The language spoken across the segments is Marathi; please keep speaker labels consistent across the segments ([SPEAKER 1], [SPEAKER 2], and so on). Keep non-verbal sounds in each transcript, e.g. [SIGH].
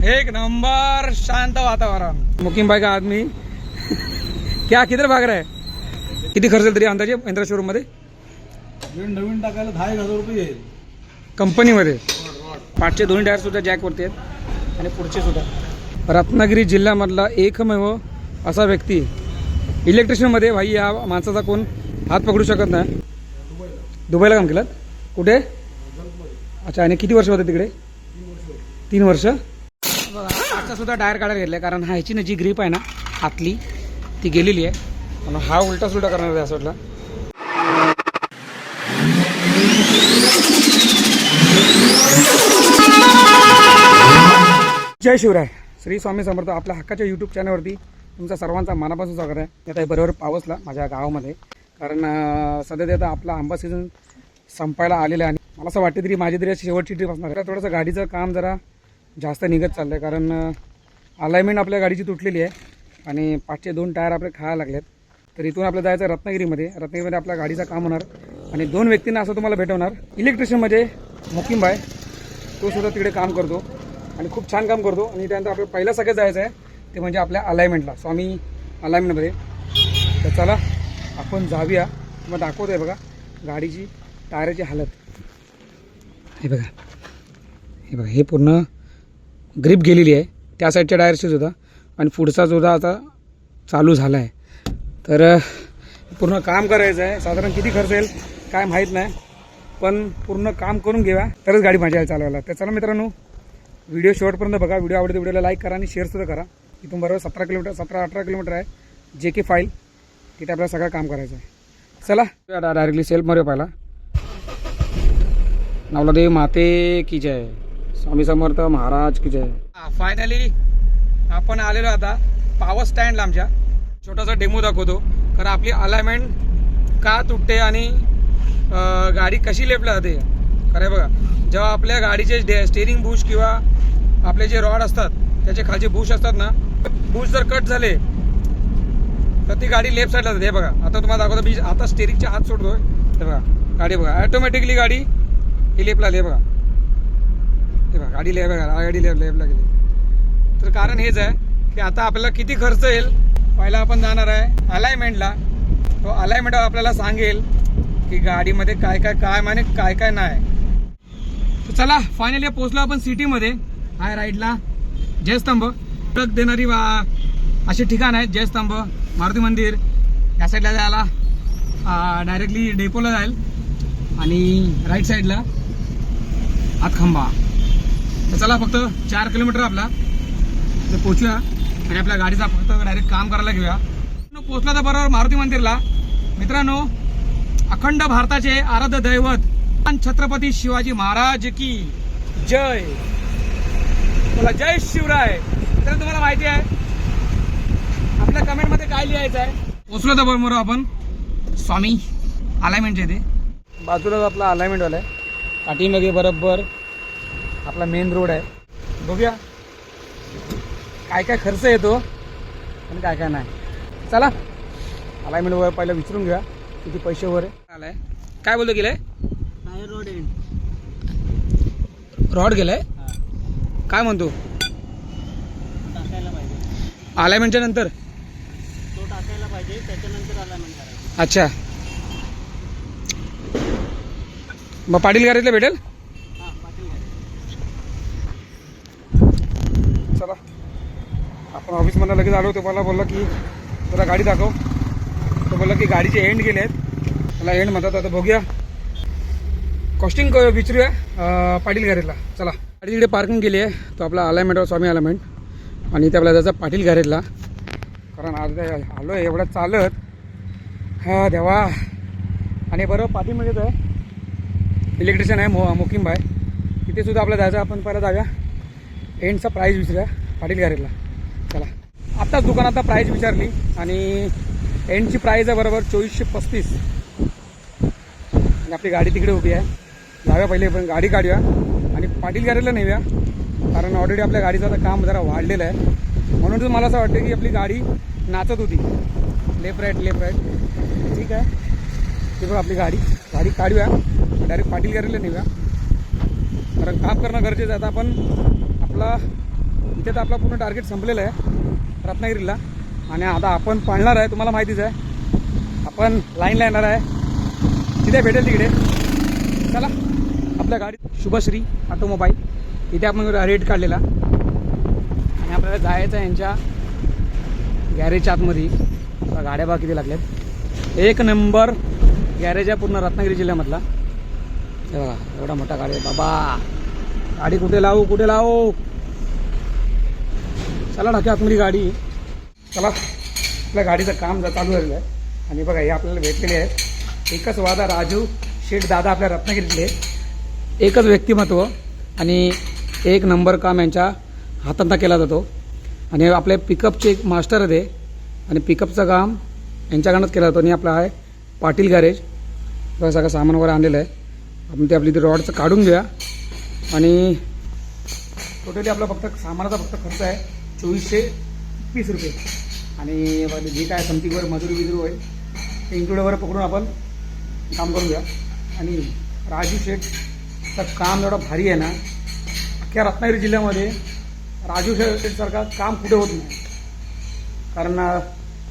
[SPEAKER 1] एक नंबर शांत वातावरण. मुकिम बाई का आदमी. क्या किधर भाग रहा है? किती खर्च तरी अंदाजे महिंद्रा शोरूममध्ये?
[SPEAKER 2] नवीन टाकायला दहा एक हजार रुपये येईल.
[SPEAKER 1] कंपनीमध्ये पाचशे दोन्ही टायर सुद्धा जॅकवरती आहेत. आणि पुढचे सुद्धा. रत्नागिरी जिल्ह्यामधला एकमेव असा व्यक्ती. इलेक्ट्रिशियनमध्ये भाई या माणसाचा कोण हात पकडू शकत नाही. दुबईला काम केलं? कुठे? अच्छा आणि किती वर्ष होते तिकडे? तीन वर्ष. बघा सुद्धा डायर काढायला घेतला कारण ह्याची ना जी ग्रीप आहे ना हातली ती गेलेली आहे. म्हणून हा उलटा सुलटा करणार आहे असं वाटलं. जय शिवराय. श्री स्वामी समर्थ आपल्या हक्काच्या यूट्यूब चॅनलवरती तुमचा सर्वांचा मनापासून स्वागत आहे. आता बरोबर पावसला माझ्या गावामध्ये. कारण सध्या ते आता आपला आंबा सीझन संपायला आलेला आहे. आणि मला असं वाटतं तरी माझी तरी शेवटची ट्रीप असणार थोडंसं गाडीचं काम जरा जास्त निघत चाललं आहे कारण अलाइनमेंट आपल्या गाडीची तुटलेली आहे आणि पाचशे दोन टायर आपले खायला लागलेत. तर इथून आपलं जायचं आहे रत्नागिरीमध्ये. रत्नागिरीमध्ये आपल्या गाडीचं काम होणार आणि दोन व्यक्तींना असं तुम्हाला भेटवणार. इलेक्ट्रिशियनमध्ये म्हणजे मुकिम भाई. तो सुद्धा तिकडे काम करतो आणि खूप छान काम करतो. आणि त्यानंतर आपल्याला पहिलं सगळं जायचं आहे ते म्हणजे आपल्या अलाइनमेंटला स्वामी अलाइनमेंटमध्ये तर चला आपण जाऊया. तुम्हाला दाखवतो आहे बघा गाडीची टायराची हालत. हे बघा. हे बघा हे पूर्ण ग्रीप गेलेली आहे. त्या साईडच्या टायरची सुद्धा आणि पुढचा सुद्धा आता चालू झाला आहे तर पूर्ण काम करायचं आहे. साधारण किती खर्च येईल काय माहीत नाही. पण पूर्ण काम करून घेऊया. तरच गाडी माझ्या चालवायला. तर चला मित्रांनो व्हिडिओ शेवटपर्यंत बघा. व्हिडिओ आवडते व्हिडिओला लाईक करा आणि शेअरसुद्धा करा. इथून बरोबर सतरा किलोमीटर सतरा अठरा किलोमीटर आहे. जे के फाईल तिथे आपल्याला सगळं काम करायचं आहे. चला. डायरेक्टली सेल्फमध्ये पाहिला. नवलादेवी माते की जय. स्वामी समर्थ महाराज की जय. फायनली आपण आलेलो आता पॉवर स्टँडला आमच्या. छोटासा डेमो दाखवतो. कारण आपली अलायमेंट का तुटते आणि गाडी कशी लेपल्या जाते? खरं आहे बघा. जेव्हा आपल्या गाडीचे डे स्टेरिंग बुश किंवा आपले जे रॉड असतात त्याचे खालचे बुश असतात ना बुश जर कट झाले तर ती गाडी लेफ्ट साईडला जाते. हे बघा. आता तुम्हाला दाखवतो मी आता स्टेरिंगचे हात सोडतोय. हे बघा. गाडी बघा. ॲटोमॅटिकली गाडी ही लेपला आली. बघा. गाडी लेप गाडी लेप लेपला गेली तर कारण हेच आहे की आता आपल्याला किती खर्च येईल पहिला आपण जाणार आहे अलायमेंटला तो अलायमेंट आपल्याला सांगेल की गाडीमध्ये काय काय काय माने काय काय नाही. तर चला फायनली पोहोचलो आपण सिटीमध्ये हाय राईडला जयस्तंभ ट्रक देणारी वा- असे ठिकाण आहेत जयस्तंभ मारुती मंदिर. या साईडला जायला डायरेक्टली डेपोला जाईल. आणि राईट साईडला हातखंबा. तर चला फक्त चार किलोमीटर आपला तर पोचूया आणि आपल्या गाडीचा फक्त डायरेक्ट काम करायला घेऊया. पोचला तर बरोबर मारुती मंदिरला. मित्रांनो अखंड भारताचे आराध्य दैवत छत्रपती शिवाजी महाराज की जय. बोला जय शिवराय. तर तुम्हाला माहिती आहे आपल्या कमेंटमध्ये काय लिहायचं आहे पोचलो तर बरोबर आपण. स्वामी अलाइनमेंटच्या इथे बाजूलाच आपला अलायमेंट आहे. पाठीमागे बरोबर आपला मेन रोड आहे. बघूया. काय काय खर्च येतो आणि काय काय नाही. चला. अलाइनमेंट वगैरे पहिलं विचारून घ्या किती पैसे वगैरे आलाय. काय बोलतो गेलाय?
[SPEAKER 2] रोड एंड
[SPEAKER 1] रॉड गेलाय? काय म्हणतो? अलाइनमेंटच्या नंतर?
[SPEAKER 2] तो टाकायला पाहिजे त्याच्यानंतर
[SPEAKER 1] अच्छा. मग पाटील गाडीतलं भेटेल
[SPEAKER 2] हां पाटील गाडी.
[SPEAKER 1] चला आपण ऑफिसमधनं लगेच आलो तो मला बोलला की जरा गाडी दाखव. तो बोलला की गाडीचे एंड गेले आहेत. मला एंड म्हणतात आता बघूया. कॉस्टिंग विचारूया पाटील गारेजला चला. गाडी तिकडे पार्किंग केली आहे. तो आपला अलाइनमेंट स्वामी अलायमेंट. आणि ते आपला जायचं पाटील गारेजला कारण आज आलो आहे एवढं चालत. हा देवा. आणि बरं पाठीमध्येच आहे इलेक्ट्रिशियन आहे मो मुकिम बाय तिथे सुद्धा आपल्याला जायचं आपण पहिला जाऊया. एंडचा प्राईज विचारूया पाटील गॅरेजला चला. आत्ताच दुकानात प्राईज विचारली आणि एंडची प्राईज आहे बरोबर चोवीसशे पस्तीस. आणि आपली गाडी तिकडे उभी आहे. जाव्या पहिले पण गाडी काढूया. आणि पाटील गाडीला नेऊया. कारण ऑलरेडी आपल्या गाडीचं आता काम जरा वाढलेलं आहे. म्हणून तर मला असं वाटतं की आपली गाडी नाचत होती. Left right left right. ठीक आहे. ते बघ आपली गाडी. गाडी काढूया. डायरेक्ट पाटील गाडीला नेऊया. कारण काम करणं गरजेचं आहे. आता आपण आपला इथे तर आपला पूर्ण टार्गेट संपलेलं आहे रत्नागिरीला. आणि आता आपण पाळणार आहे तुम्हाला माहितीच आहे. आपण लाईनला येणार आहे. तिथे भेटेल तिकडे. चला आपल्या गाडीत शुभश्री ऑटोमोबाईल. इथे आपण रेट काढलेला. आणि आपल्याला जायचं आहे यांच्या गॅरेजच्या आतमध्ये. आता गाड्या बा किती लागल्यात. एक नंबर गॅरेज आहे पूर्ण रत्नागिरी जिल्ह्यामधला. बघा एवढा मोठा गाडी आहे. बाबा गाडी कुठे लावू कुठे लावू? चला टाकी आतमध्ये गाडी. चला आपल्या गाडीचं काम चालू झालेलं आहे. आणि बघा हे आपल्याला भेटलेले आहेत. एकच वादा राजू शेठ दादा आपल्या रत्नागिरीतले एकच व्यक्तिमत्व आणि एक नंबर काम यांच्या हातांता केला जातो. आणि आपले पिकअपचे एक मास्टर आहे ते आणि पिकअपचं काम यांच्याकडनंच केलं जातं. आणि आपलं आहे पाटील गॅरेज बघा सगळं सामान वगैरे आणलेलं आहे. आपण ते आपली ते रॉडचं काढून घेऊया. आणि टोटली आपला फक्त सामानाचा फक्त खर्च आहे. चोवीसशे तीस रुपये. आणि जे काय समथिंगवर मजुरी बिजुरी होईल ते इन्क्लूड वगैरे पकडून आपण काम करून घ्या आणि राजू शेठचं काम एवढं भारी आहे ना अख्ख्या रत्नागिरी जिल्ह्यामध्ये राजू शेठसारखा काम कुठे होत नाही. कारण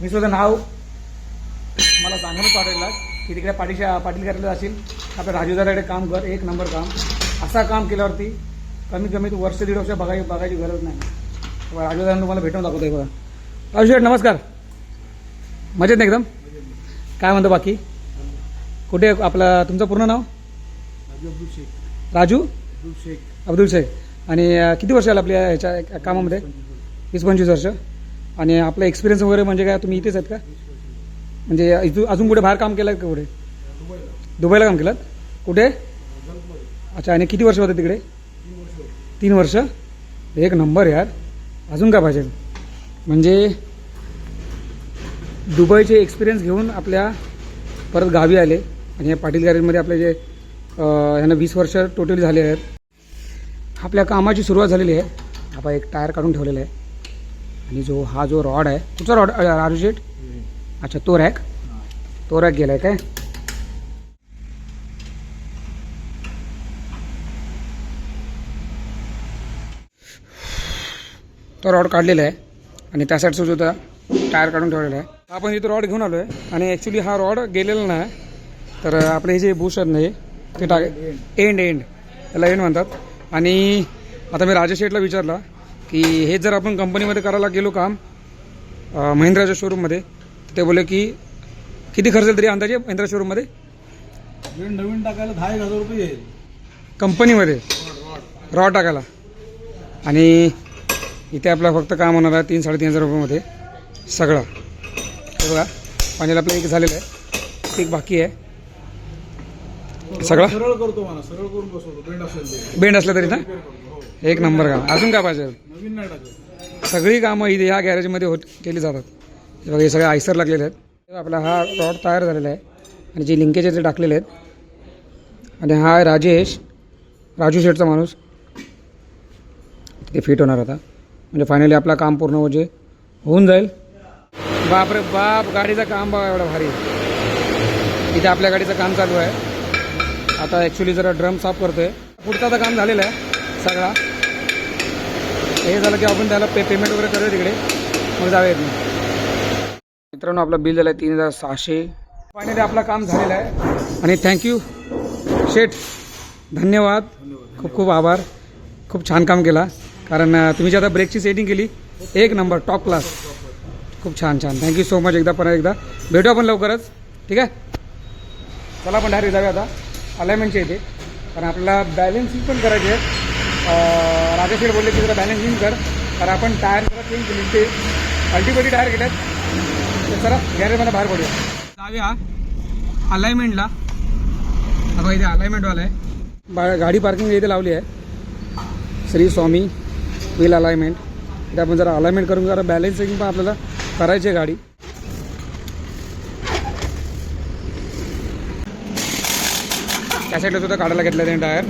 [SPEAKER 1] मी सुद्धा नाव मला चांगलं वाटायला की तिकडे पाटीशा पाटील करायला असेल आपल्या राजूदाराकडे काम कर एक नंबर काम. असा काम केल्यावरती कमीत कमी वर्ष दीड वर्ष बघाय बघायची गरज नाही. राजूदारांना तुम्हाला भेटून दाखवतोय बघा. राजू शेठ नमस्कार. मजेत ना एकदम? काय म्हणतो बाकी? कुठे आपलं तुमचं पूर्ण नाव? राजू अब्दुल शेख. आणि अं, किती वर्ष आलं आपल्या ह्याच्या कामामध्ये? वीस पंचवीस वर्ष. आणि आपला एक्सपिरियन्स वगैरे म्हणजे काय? तुम्ही इथेच आहेत का? म्हणजे इथून अजून कुठे बाहेर काम केलं का कुठे? दुबईला. काम केलं? कुठे? अच्छा आणि किती वर्ष होते तिकडे? तीन वर्ष? एक नंबर यार. अजून काय पाहिजे? म्हणजे दुबईचे एक्सपिरियन्स घेऊन आपल्या परत गावी आले आणि या पाटील गॅरेजमध्ये आपले जे अं, यांना वीस वर्ष टोटली झाले आहेत. आपल्या कामाची सुरुवात झालेली आहे. आपण एक टायर काढून ठेवलेला आहे. आणि जो हा जो रॉड आहे कुठचा रॉड राजू शेठ? अच्छा तो रॅक तो रॅक गेलाय काय? तो रॉड काढलेला आहे आणि त्या साईडचा जो होता टायर काढून ठेवलेला आहे. आपण इथं रॉड घेऊन आलो आहे आणि ॲक्च्युली हा रॉड गेलेला नाही. तर आपले हे जे बुश आहेत ना हे ते टाक एंड एंड त्याला एंड म्हणतात. आणि आता मी राजेश शेठला विचारला की हे जर आपण कंपनीमध्ये करायला गेलो काम महिंद्राच्या शोरूममध्ये ते बोलले की किती खर्च येईल तरी अंदाजे महिंद्रा शोरूममध्ये
[SPEAKER 3] नवीन टाकायला दहा एक हजार रुपये येईल.
[SPEAKER 1] कंपनीमध्ये रॉ टाकायला. आणि इथे आपलं फक्त काम होणार आहे तीन साडेतीन हजार रुपयामध्ये सगळं. बघा पाण्याला आपलं एक झालेलं आहे. एक बाकी आहे. सगळं?
[SPEAKER 3] सरळ करतो मला सरळ करून बसवतो. बेंड असेल ते.
[SPEAKER 1] बेंड असलं तरी ना? एक नंबर काम. अजून काय पाहिजे?
[SPEAKER 3] नवीन नाही टाकत.
[SPEAKER 1] सगळी कामं इथे ह्या गॅरेजमध्ये होत केली जातात. हे बघा हे सगळे आयसर लागलेले आहेत. आपला हा रॉड तयार झालेला आहे. आणि जे लिंकेज ते टाकलेले आहेत. आणि हा आहे राजेश राजू शेठचा माणूस. ते फिट होणार आता. म्हणजे फायनली आपला काम पूर्ण म्हणजे होऊन जाईल. बापरे बाप गाडीचं काम बघा एवढं भारी. इथे आपल्या गाडीचं काम चालू आहे. आता ॲक्च्युली जरा ड्रम साफ करतो आहे पुढचं तर काम झालेलं आहे सगळा. हे झालं की आपण त्याला पे पेमेंट वगैरे करूया तिकडे. मग जाऊया मित्रांनो आपलं बिल झालं आहे तीन हजार सहाशे. फायनली आपलं काम झालेलं आहे. आणि थँक्यू शेठ धन्यवाद. खूप खूप आभार. खूप छान काम केला. कारण तुम्ही जे आता ब्रेकची सेटिंग केली एक नंबर टॉप क्लास खूप छान छान. थँक्यू सो मच एकदा परत एकदा. भेटू आपण लवकरच. ठीक आहे? चला आपण डायरेक्ट जाऊया आता. अलाइनमेंटच्या इथे. कारण आपल्याला बॅलेन्सिंग पण करायची आहे. अं, राजेश बोलले की जरा बॅलेन्सिंग कर. कारण आपण टायर जरा चेंज केली. ते अल्टीपटी टायर केल्यात तर चला गॅरेजमध्ये बाहेर पडूया. जाऊया अलाइनमेंटला आता इथे अलाइनमेंटवाला आहे. बा गाडी पार्किंग इथे लावली आहे. श्री स्वामी व्हील अलाइनमेंट ते आपण जरा अलाइनमेंट करून जरा बॅलेन्सिंग पण आपल्याला करायची आहे गाडी. त्या साईडला सुद्धा काढायला घेतलं त्याने tyre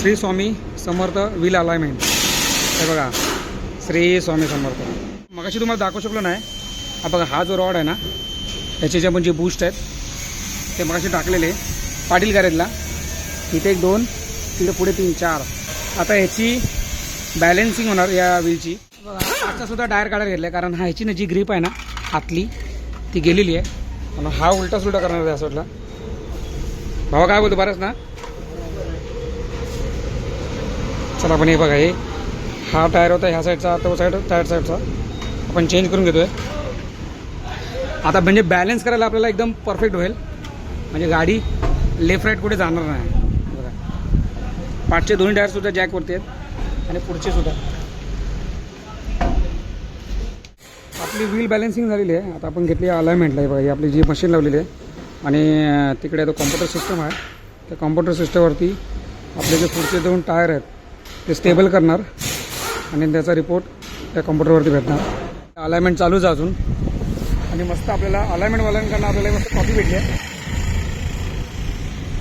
[SPEAKER 1] Shri Swami Samarth wheel alignment हे बघा. श्री स्वामी समर्थ. मगाशी तुम्हाला दाखवू शकलो नाही. हा बघा हा जो रॉड आहे ना त्याचे जे आपण जे बूस्ट आहेत ते मगाशी टाकलेले पाटील गॅरेजला इथे एक दोन तिथे पुढे तीन चार. आता ह्याची बॅलेन्सिंग होणार या व्हीलची आजचा सुद्धा टायर काढायला घेतला कारण हा ह्याची ना जी ग्रीप आहे ना आतली ती गेलेली आहे. आणि हा उलटा सुलटा करणार आहे असं वाटलं. भावा काय बोलतो बरंच ना? चला आपण हे बघा हे हा टायर होता ह्या साईडचा तो साईड टायर साईडचा आपण चेंज करून घेतोय. आता म्हणजे बॅलन्स करायला आपल्याला एकदम परफेक्ट होईल. म्हणजे गाडी लेफ्ट राईट कुठे जाणार नाही. पाठचे दोन्ही टायरसुद्धा जॅकवरती आहेत. आणि पुढचे सुद्धा. आपली व्हील बॅलन्सिंग झालेली आहे. आता आपण घेतली अलाइनमेंटला बघा ही आपली जी मशीन लावलेली आहे. आणि तिकडे तो कॉम्प्युटर सिस्टम आहे. त्या कॉम्प्युटर सिस्टमवरती आपले जे पुढचे दोन टायर आहेत ते स्टेबल करणार. आणि त्याचा रिपोर्ट त्या कॉम्प्युटरवरती भेटणार. अलायमेंट चालूच आहे अजून. आणि मस्त आपल्याला अलाइनमेंटवाल्यांकडनं आपल्याला मस्त कॉपी भेटली आहे.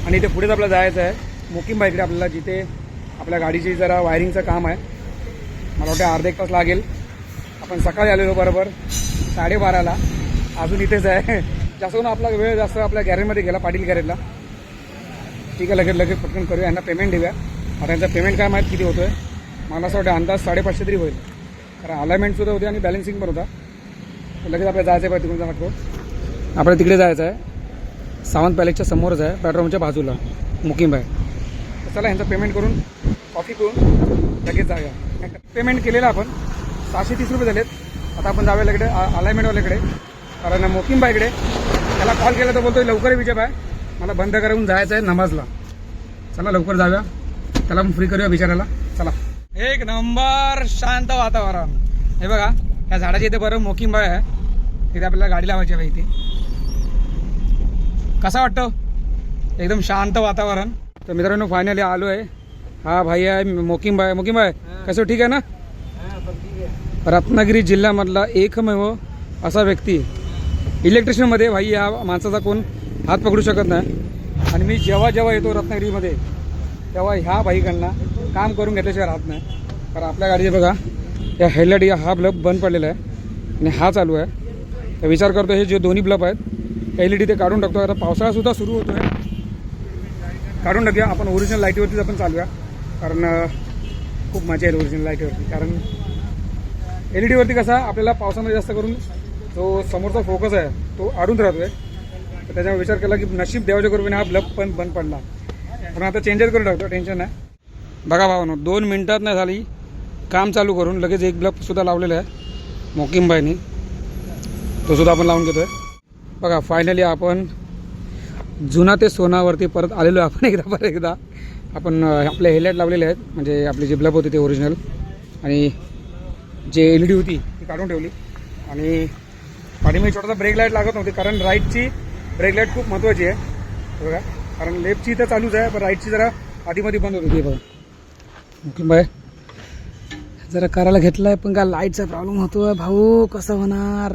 [SPEAKER 1] आणि इथे पुढेच आपल्याला जायचं आहे. मुकीम बाईकडे आपल्याला जिथे आपल्या गाडीची जरा वायरिंगचं काम आहे. मला वाटतं अर्धा एक तास लागेल. आपण सकाळी आलेलो बरोबर साडेबाराला. अजून इथेच आहे. जास्त करून आपला वेळ जास्त आपल्या गॅरेजमध्ये गेला पाटील गॅरेजला ठीक आहे लगेच लगेच पटकन करूया. यांना पेमेंट देऊया. आता यांचा पेमेंट काय माहीत किती होतो आहे मला असं वाटतं अंदाज साडेपाचशे तरी होईल. कारण अलाइनमेंटसुद्धा होते आणि बॅलन्सिंग पण होता. लगेच आपल्याला जायचं आहे तिकडून जाणार आपल्याला तिकडे जायचं आहे सावंत पॅलेसच्या समोरच आहे पेट्रोलच्या बाजूला. मुकीम आहे चला यांचं पेमेंट करून कॉफी करून लगेच जाऊया. पेमेंट केलेलं आपण. सहाशे तीस रुपये झालेत. आता आपण जाऊया लगेच अलायमेंटवाल्याकडे कारण मोकीम बाईकडे त्याला कॉल केला तर बोलतोय लवकर विजय बाय मला बंद करून जायचं आहे नमाजला. चला लवकर जाऊया. त्याला मग फ्री करूया बिचारायला चला. एक नंबर शांत वातावरण. हे बघा या झाडाची इथे बरं मोकीम बाय आहे. तिथे आपल्याला गाडी लावायची आहे इथे. कसा वाटतं? एकदम शांत वातावरण. तर मित्रांनो फायनली आलो आहे हा भाई आहे मोकिम भाई. मोकिम भाई कसं ठीक आहे ना? रत्नागिरी जिल्ह्यामधला एकमेव असा व्यक्ती. इलेक्ट्रिशियनमध्ये भाई या माणसाचा कोण हात पकडू शकत नाही. आणि मी जेव्हा जेव्हा येतो रत्नागिरीमध्ये तेव्हा ह्या भाईकडनं काम करून घेतल्याशिवाय राहत नाही. कारण आपल्या गाडीचे बघा या हेडलाईट या हा ब्लब बंद पडलेला आहे आणि हा चालू आहे. तर विचार करतो हे जे दोन्ही ब्लब आहेत एल ई डी ते काढून टाकतो आता पावसाळासुद्धा सुरू होतो आहे काढून टाकूया आपण ओरिजिनल लाईटीवरतीच आपण चालूया. कारण खूप मजा येईल ओरिजिनल लाईटीवरती कारण एल ई डीवरती कसा आपल्याला पावसामध्ये जास्त करून जो समोरचा फोकस आहे तो अडून राहतो आहे तर त्याच्यामुळे विचार केला की नशीब देवाच्या कृपेने हा ब्लब पण बंद पडला. पण आता चेंजेस करून टाकतो टेन्शन नाही. बघा भावानो दोन मिनटात नाही झाली. काम चालू करून लगेच एक ब्लबसुद्धा लावलेला आहे मोकिमबाईनी तो सुद्धा आपण लावून घेतो आहे बघा फायनली आपण जुना ते सोनावरती परत आलेलो आहे आपण [LAUGHS] एकदा परत एकदा. आपण आपले हेडलाईट लावलेले आहेत म्हणजे आपली जी ब्लब होती ते ओरिजिनल आणि जे एल ई डी होती ती काढून ठेवली. आणि पाठीमागे छोटासा ब्रेक लाइट लागत नव्हती कारण राईटची ब्रेक लाइट खूप महत्त्वाची आहे. बघा कारण लेफ्टची तर चालूच आहे पण राईटची जरा आधीमध्ये बंद होती. बघा. ओके बाय जरा करायला घेतलाय पण का लाईटचा प्रॉब्लेम होतोय भाऊ? कसं होणार?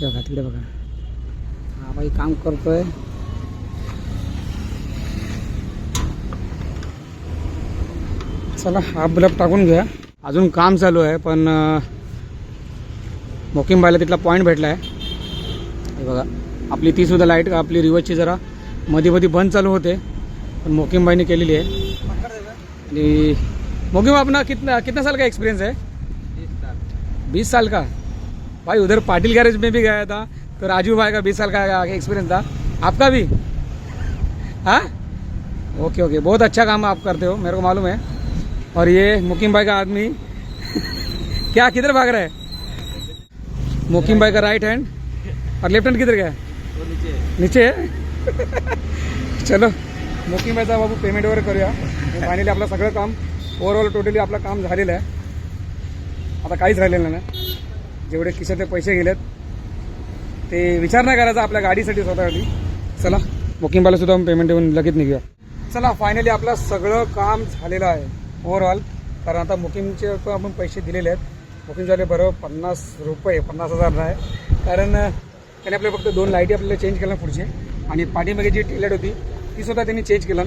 [SPEAKER 1] हे बघा तिकडे बघा. हा बाई काम करतोय. चला हा बल्ब टाकून घ्या अजून काम चालू आहे पण मोकिमबाईला तिथला पॉईंट भेटला आहे बघा आपली ती सुद्धा लाइट आपली रिवर्सची जरा मध्ये मध्ये बंद चालू होते पण मोकिमबाईने केलेली आहे. आणि मोकिम अपना कितना कितना साल का एक्सपीरियंस है बीस साल. का? भाई उधर पाटिल गैरेज में भी गया था तो राजू भाई का बीस साल का एक्सपीरियंस था. आपका भी? हाँ? ओके ओके बहुत अच्छा काम आप करते हो मेरे को मालूम है. और ये मुकीम भाई का आदमी। [LAUGHS] क्या किधर भाग रहा है? मुकीम भाई का राइट हैंड और लेफ्ट हैंड किधर गया? नीचे। आहे [LAUGHS] चलो मुकीम भाईचा बाबू पेमेंट वगैरे करूया फायनली आपलं सगळं काम ओव्हरऑल टोटली आपलं काम झालेलं आहे. आता काहीच राहिलेलं नाही. जेवढे खिशातले पैसे गेलेत ते विचार नाही करायचा आपल्या गाडीसाठी स्वतःसाठी. चला बुकिंगबाला सुद्धा पेमेंट देऊन लगेच निघूया. चला फायनली आपलं सगळं काम झालेलं आहे. ओव्हरऑल कारण आता बुकिंगचे पण आपण पैसे दिलेले आहेत. बुकिंग झाले बरोबर पन्नास रुपये पन्नास हजार आहे कारण त्याने आपले फक्त दोन लाईटी आपल्याला चेंज केल्या पुढचे. आणि पाठीमागे जी टेलेट होती ती सुद्धा त्यांनी चेंज केलं.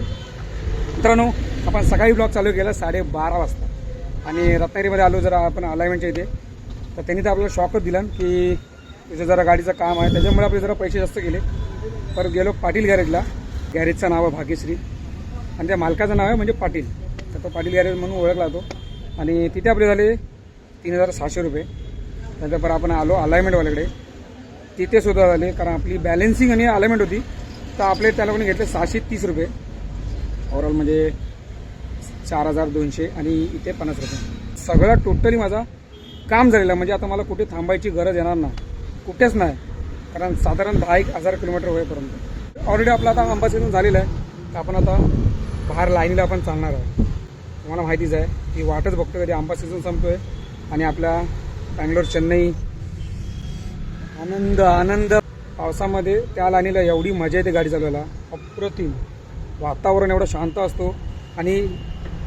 [SPEAKER 1] मित्रांनो आपण सकाळी ब्लॉग चालू केला साडेबारा वाजता. आणि रत्नागिरीमध्ये आलो जरा आपण अलाइनमेंटच्या इथे. तर त्यांनी तर आपल्याला शॉकच दिला की तुझं जरा गाडीचं काम आहे. त्याच्यामुळे आपले जरा पैसे जास्त गेले. परत गेलो पाटील गॅरेजला गॅरेजचं नाव आहे भाग्यश्री. आणि त्या मालकाचं नाव आहे म्हणजे पाटील. तर तो पाटील गॅरेज म्हणून ओळखला तो. आणि तिथे आपले झाले तीन हजार सहाशे रुपये. त्यानंतर आपण आलो अलायमेंटवाल्याकडे तिथे सुद्धा झाले कारण आपली बॅलेन्सिंग आणि अलायमेंट होती. तर आपले त्या लोकांनी घेतले सहाशे तीस रुपये. ओव्हरऑल म्हणजे चार हजार दोनशे आणि इथे पन्नास रुपये. सगळं टोटली माझा काम झालेलं. आहे. म्हणजे आता मला कुठे थांबायची गरज येणार नाही. कुठेच नाही. कारण साधारण दहा एक हजार किलोमीटर होईपर्यंत ऑलरेडी आपला आता आंबा झालेला आहे. तर आपण आता बाहेर लाईनीला आपण चालणार आहोत. तुम्हाला माहितीच आहे की वाटच बघतो कधी आंबा सीझन संपतोय आणि आपल्या बँगलोर चेन्नई. आनंद आनंद. पावसामध्ये त्या लाईनीला एवढी मजा येते गाडी चालवायला. अप्रतिम. वातावरण एवढं शांत असतो. आणि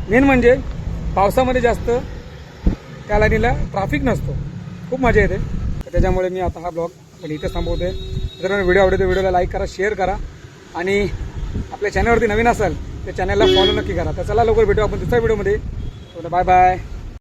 [SPEAKER 1] मेन म्हणजे पावसामध्ये जास्त त्या लाईनीला ट्रॅफिक नसतो. खूप मजा येते. त्याच्यामुळे मी आता हा ब्लॉग पण इथे थांबवतोय. जर व्हिडिओ आवडतो व्हिडिओला लाईक करा शेअर करा. आणि आपल्या चॅनलवरती नवीन असाल त्या चॅनलला फॉलो नक्की करा. तर चला लवकर भेटू आपण दुसऱ्या व्हिडिओमध्ये बाय बाय